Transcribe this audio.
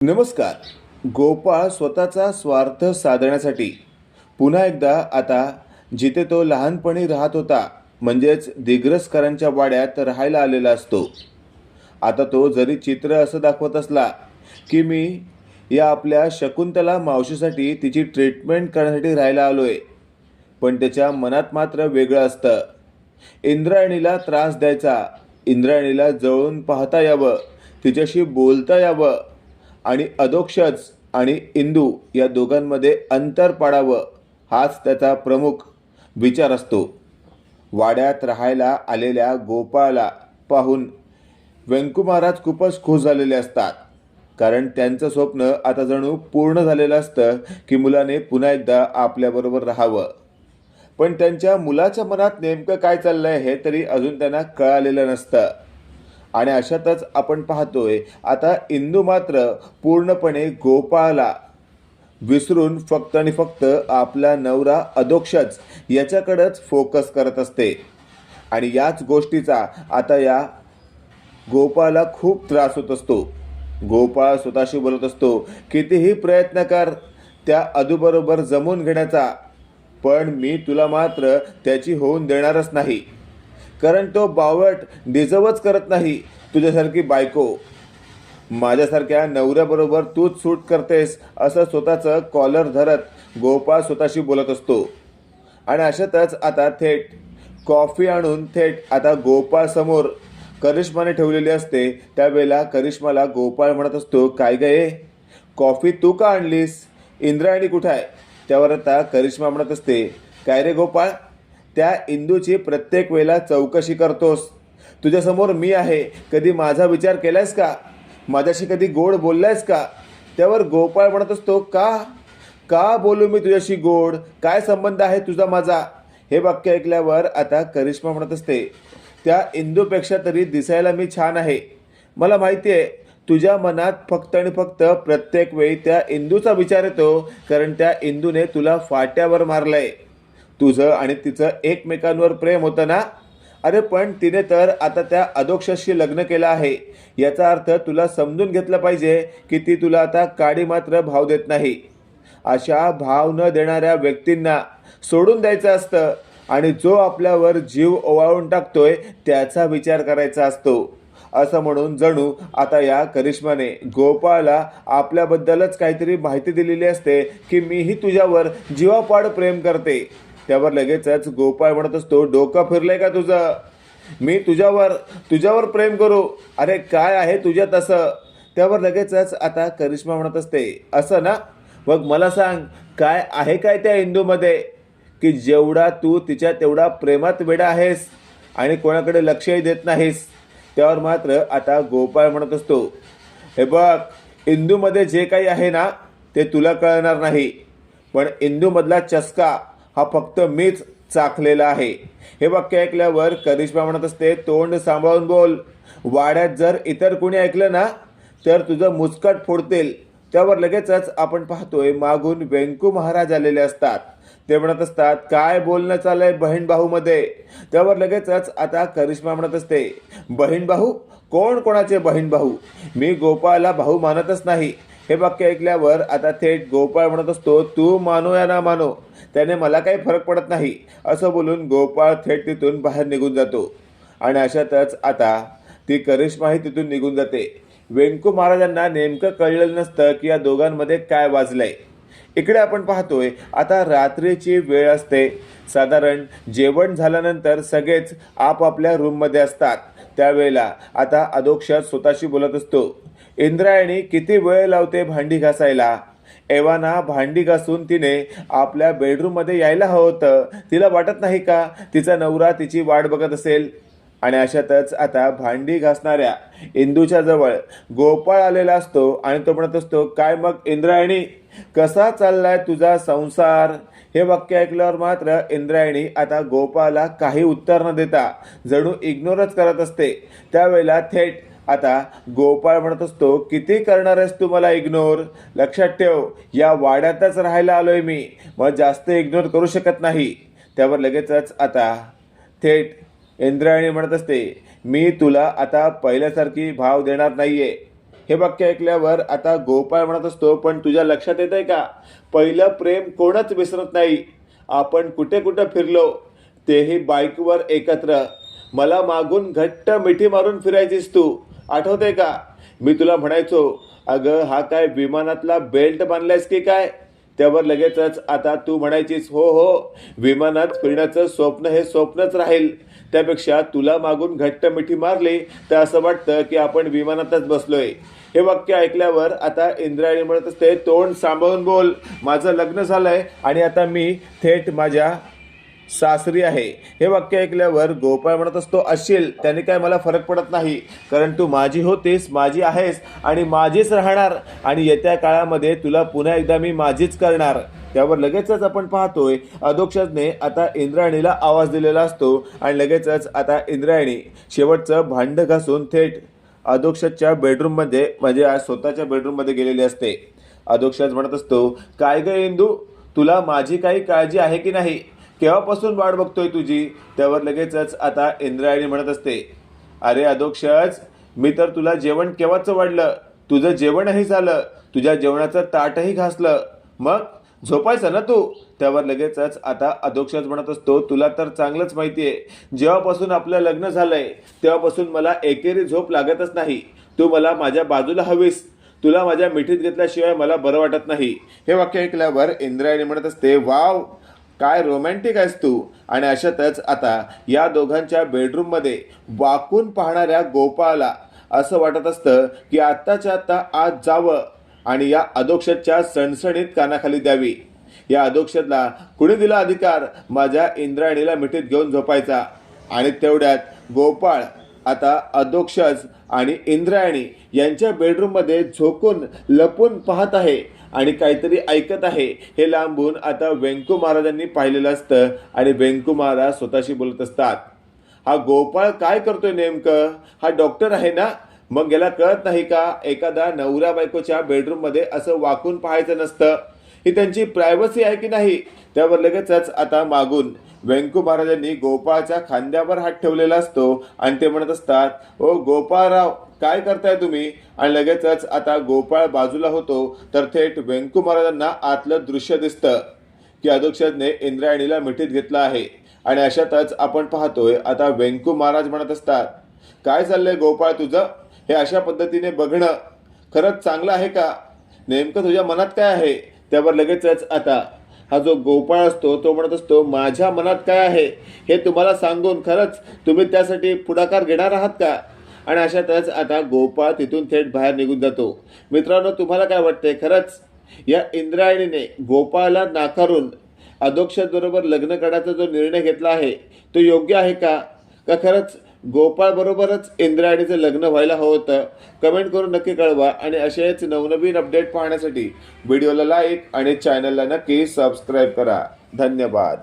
नमस्कार. गोपाळ स्वतःचा स्वार्थ साधण्यासाठी पुन्हा एकदा आता जिथे तो लहानपणी राहत होता म्हणजेच दिग्रसकरांच्या वाड्यात राहायला आलेला असतो. आता तो जरी चित्र असं दाखवत असला की मी या आपल्या शकुंतला मावशीसाठी तिची ट्रीटमेंट करण्यासाठी राहायला आलो आहे पण त्याच्या मनात मात्र वेगळं असतं. इंद्रायणीला त्रास द्यायचा इंद्रायणीला जवळून पाहता यावं तिच्याशी बोलता यावं आणि अधोक्षज आणि इंदू या दोघांमध्ये अंतर पाडावं हाच त्याचा प्रमुख विचार असतो. वाड्यात राहायला आलेल्या गोपाळाला पाहून व्यंकुमाराज खूपच खुश झालेले असतात. कारण त्यांचं स्वप्न आता जणू पूर्ण झालेलं असतं की मुलाने पुन्हा एकदा आपल्याबरोबर राहावं. पण त्यांच्या मुलाच्या मनात नेमकं काय चाललंय हे तरी अजून त्यांना कळालेलं नसतं. आणि अशातच आपण पाहतोय आता इंदू मात्र पूर्णपणे गोपाळाला विसरून फक्त आणि फक्त आपला नवरा अधोक्षच याच्याकडंच फोकस करत असते. आणि याच गोष्टीचा आता या गोपाळला खूप त्रास होत असतो. गोपाळ स्वतःशी बोलत असतो कितीही प्रयत्न कर त्या अदूबरोबर जमून घेण्याचा पण मी तुला मात्र त्याची होऊन देणारच नाही. कारण तो बावट डिझर्वच करत नाही. तुझ्यासारखी बायको. माझ्यासारख्या नवऱ्याबरोबर तूच सूट करतेस असं स्वतःचं कॉलर धरत गोपाळ स्वतःशी बोलत असतो. आणि अशातच आता थेट कॉफी आणून थेट आता गोपाळ समोर करिश्माने ठेवलेली असते. त्यावेळेला करिश्माला गोपाळ म्हणत असतो काय गे कॉफी तू का आणलीस? इंद्रायणी कुठं आहे? त्यावर आता करिश्मा म्हणत असते काय रे गोपाळ? त्या इंदूची प्रत्येक वेळेला चौकशी करतोस. तुझ्यासमोर मी आहे. कधी माझा विचार केलायस का? माझ्याशी कधी गोड बोललायस का? त्यावर गोपाळ म्हणत असतो का? का बोलू मी तुझ्याशी गोड? काय संबंध आहे तुझा माझा? हे वाक्य ऐकल्यावर आता करिश्मा म्हणत असते त्या इंदूपेक्षा तरी दिसायला मी छान आहे. मला माहिती आहे तुझ्या मनात फक्त आणि फक्त प्रत्येक वेळी त्या इंदूचा विचार येतो कारण त्या इंदूने तुला फाट्यावर मारलंय. तुझं आणि तिचं एकमेकांवर प्रेम होतं ना? अरे पण तिने तर आता त्या अधोक्षशी लग्न केलं आहे. याचा अर्थ तुला समजून घेतलं पाहिजे की ती तुला आता काडी मात्र भाव देत नाही. अशा भाव न देणाऱ्या व्यक्तींना सोडून द्यायचं असतं आणि जो आपल्यावर जीव ओवाळून टाकतोय त्याचा विचार करायचा असतो. असं म्हणून जणू आता या करिश्माने गोपाळला आपल्याबद्दलच काहीतरी माहिती दिलेली असते की मीही तुझ्यावर जीवापाड प्रेम करते. त्यावर लगेचच गोपाळ म्हणत असतो डोकं फिरलंय का तुझं? मी तुझ्यावर तुझ्यावर प्रेम करू. अरे काय आहे तुझ्यात असं त्यावर लगेचच आता करिश्मा म्हणत असते. असं ना? मग मला सांग काय आहे काय त्या इंदूमध्ये? की जेवढा तू तिच्या तेवढा प्रेमात वेडा आहेस आणि कोणाकडे लक्षही देत नाहीस त्यावर मात्र आता गोपाळ म्हणत असतो. हे बघ इंदूमध्ये जे काही आहे ना ते तुला कळणार नाही. पण इंदूमधला चस्का हा फक्त मीच चाखलेला आहे. हे वाक्य ऐकल्यावर करिश्मा म्हणत असते तोंड सांभाळून बोल. वाड्यात जर इतर कोणी ऐकलं ना तर तुझं मुस्कट फोडतील. त्यावर लगेचच आपण पाहतोय मागून व्यंकू महाराज आलेले असतात. ते म्हणत असतात काय बोलणं चाललंय बहीण भाऊमध्ये? त्यावर लगेचच आता करिश्मा म्हणत असते बहीण भाऊ कोण कोणाचे बहीण भाऊ? मी गोपाळला भाऊ मानतच नाही. हे वाक्य ऐकल्यावर आता थेट गोपाळ म्हणत असतो तू मानो या ना मानो. त्याने मला काही फरक पडत नाही. असं बोलून गोपाळ थेट तिथून बाहेर निघून जातो. आणि अशातच आता ती करिश्माही तिथून निघून जाते. व्यंकू महाराजांना नेमकं कळलेलं नसतं की या दोघांमध्ये काय वाजलंय. इकडे आपण पाहतोय आता रात्रीची वेळ असते. साधारण जेवण झाल्यानंतर सगळेच आपापल्या रूममध्ये असतात. त्यावेळेला आता अधोक्षर स्वतःशी बोलत असतो. इंद्रायणी किती वेळ लावते भांडी घासायला? एवाना भांडी घासून तिने आपल्या बेडरूममध्ये यायला हवं होतं. तिला वाटत नाही का? तिचा नवरा तिची वाट बघत असेल. आणि अशातच आता भांडी घासणाऱ्या इंदूच्या जवळ गोपाळ आलेला असतो आणि तो म्हणत असतो काय मग इंद्रायणी? कसा चाललाय तुझा संसार? हे वाक्य ऐकल्यावर मात्र इंद्रायणी आता गोपाळला काही उत्तर न देता जणू इग्नोरच करत असते. त्यावेळेला थेट आता गोपाळ म्हणत असतो किती करणार आहेस तू मला इग्नोर लक्षात ठेव या वाड्यातच राहायला आलोय मी. मग जास्त इग्नोर करू शकत नाही. त्यावर लगेचच आता थेट इंद्रायणी म्हणत असते मी तुला आता पहिल्यासारखी भाव देणार नाहीये. हे वाक्य ऐकल्यावर आता गोपाळ म्हणत असतो पण तुझ्या लक्षात येत आहे का? पहिलं प्रेम कोणच विसरत नाही. आपण कुठे कुठे फिरलो तेही बाईकवर एकत्र. मला मागून घट्ट मिठी मारून फिरायचीस तू. आठवते का? मी तुला म्हणायचो अगं हा काय विमानातला बेल्ट बांधलायस की काय? त्यावर लगेचच आता तू म्हणायचीस हो हो विमानात फिरण्याचं स्वप्न हे स्वप्नच राहील. त्यापेक्षा तुला मागून घट्ट मिठी मारली तर असं वाटतं की आपण विमानातच बसलोय. हे वाक्य ऐकल्यावर आता इंद्रायणी म्हणत असते तोंड सांभाळून बोल. माझं लग्न झालंय आणि आता मी थेट माझ्या सासरी आहे. हे वाक्य ऐकल्यावर गोपाळ म्हणत असतो अशील त्याने काय मला फरक पडत नाही. कारण तू माझी होतीस माझी आहेस आणि माझीच राहणार आणि येत्या काळामध्ये तुला पुन्हा एकदा मी माझीच करणार. त्यावर लगेचच आपण पाहतोय अधोक्षजने आता इंद्रायणीला आवाज दिलेला असतो आणि लगेचच आता इंद्रायणी शेवटचं भांड घासून थेट अधोक्षजच्या बेडरूममध्ये म्हणजे आज स्वतःच्या बेडरूममध्ये गेलेली असते. अधोक्षज म्हणत असतो काय ग इंदू तुला माझी काही काळजी आहे की नाही? केव्हापासून वाट बघतोय तुझी? त्यावर लगेचच आता इंद्रायणी म्हणत असते अरे अधोक्षज मी तर तुला जेवण केव्हाच वाढलं? तुझं जेवणही झालं तुझ्या जेवणाचं ताटही घासलं. मग झोपायचं ना तू? त्यावर लगेचच आता अधोक्षज म्हणत असतो तुला तर चांगलंच माहिती आहे जेव्हापासून आपलं लग्न झालंय तेव्हापासून मला एकेरी झोप लागतच नाही. तू मला माझ्या बाजूला हवीस. तुला माझ्या मिठीत घेतल्याशिवाय मला बरं वाटत नाही. हे वाक्य ऐकल्यावर इंद्रायणी म्हणत असते वाव काय रोमॅन्टिक आहेस तू? आणि अशातच आता या दोघांच्या बेडरूममध्ये वाकून पाहणाऱ्या गोपाळला असं वाटत असतं की आत्ताच्या आत्ता आज जावं आणि या अधोक्षतच्या सणसणीत कानाखाली द्यावी. या अधोक्षतला कुणी दिला अधिकार? माझ्या इंद्रायणीला मिठीत घेऊन झोपायचा. आणि तेवढ्यात गोपाळ आता अधोक्षज आणि इंद्रायणी यांच्या बेडरूममध्ये झोकून लपून पाहत आहे. आणि काहीतरी ऐकत आहे. हे लांबून आता व्यंकू महाराजांनी पाहिलेलं असतं आणि व्यंकू महाराज स्वतःशी बोलत असतात. हा गोपाळ काय करतोय नेमकं? हा डॉक्टर आहे ना? मग याला कळत नाही का? एखादा नवऱ्या बायकोच्या बेडरूममध्ये असं वाकून पाहायचं नसतं. ही त्यांची प्रायव्हसी आहे की नाही? त्यावर लगेचच आता मागून व्यंकू महाराजांनी गोपाळच्या खांद्यावर हात ठेवलेला असतो आणि ते म्हणत असतात ओ गोपाळराव काय करताय तुम्ही? आणि लगेचच आता गोपाळ बाजूला होतो तर थेट व्यंकू महाराजांना आतलं दृश्य दिसतं की अधोक्षजने इंद्रायणीला मिठीत घेतलं आहे. आणि अशातच आपण पाहतोय आता व्यंकू महाराज म्हणत असतात काय चाललंय गोपाळ तुझं? हे अशा पद्धतीने बघणं खरंच चांगलं आहे का? नेमकं तुझ्या मनात काय आहे? त्यावर लगेचच आता हा जो गोपाळ असतो तो म्हणत असतो माझ्या मनात काय आहे? हे तुम्हाला सांगून खरंच तुम्ही त्यासाठी पुढाकार घेणार आहात का? आणि अशातच आता गोपाळ तिथून थेट बाहेर निघून जातो. मित्रांनो तुम्हाला काय वाटतंय? खरंच या इंद्रायणीने गोपाळला नाकारून अधोक्षबरोबर लग्न करण्याचा जो निर्णय घेतला आहे तो योग्य आहे का? का खरंच गोपाळबरोबरच इंद्रायणीचं लग्न व्हायला हवं होतं? कमेंट करून नक्की कळवा आणि असेच नवनवीन अपडेट पाहण्यासाठी व्हिडिओला लाईक आणि चॅनलला नक्की सबस्क्राईब करा. धन्यवाद.